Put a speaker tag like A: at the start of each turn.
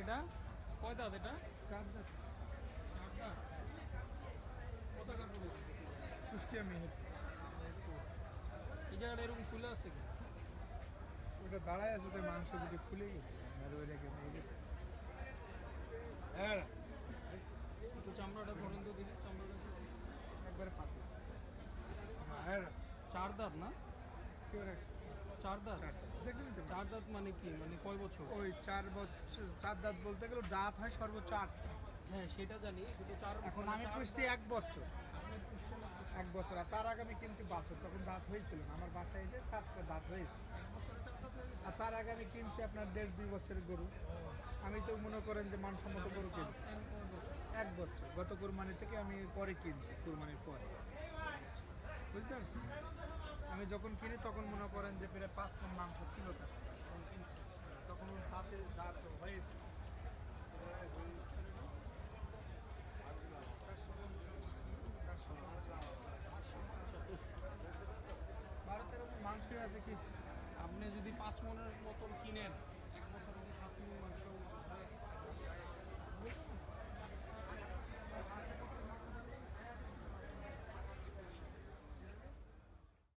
A: এটা? কয় দাঁত এটা?
B: চার দাঁত।
A: চার দাঁত? কত
B: কুষ্টিয়া মেহের।
A: এই জায়গাটা এরকম ফুলে আছে কি?
B: ওটা দাঁড়ায় আছে তাই মাংস দুটো ফুলে গেছে। আর ওইটাকে নিয়ে হ্যাঁ।
A: একটু চামড়াটা ধরেন তো দেখি চামড়াটা
B: একবারে পাতলা। হ্যাঁ।
A: চার দাঁত না। চার দাঁত?
B: দেখলেন তো?
A: চার দাঁত মানে কি? মানে কয় বছর?
B: ওই চার বছর চার দাঁত বলতে গেলে দাঁত হয় সর্বোচ্চ আটটা
A: হ্যাঁ সেটা জানি কিন্তু চার
B: এখন
A: মানে
B: আমি পুষতে এক বছর। এক বছর। আর তার আগে আমি কিনছি বাছর তখন দাঁত হয়েছিল আমার বাসায় এসে চারটা দাঁত হয়েছে।
A: হয়ে?
B: আর তার আগে আমি কিনছি আপনার দেড় দুই বছরের গরু। আমি তো মনে করেন যে মানসম্মত গরু কিনছি? এক বছর গত কুরবানি থেকে আমি পরে কিনছি কুরবানির পরে। বুঝতে পারছেন? আমি যখন কিনি, তখন মনে করেন যে প্রায় পাঁচ মন মাংস ছিল তার।
A: তখন
B: হাতে দাঁত হয়েছে। ভারতের মাংসই আছে কি?
A: আপনি যদি পাঁচ মনের মতন কিনেন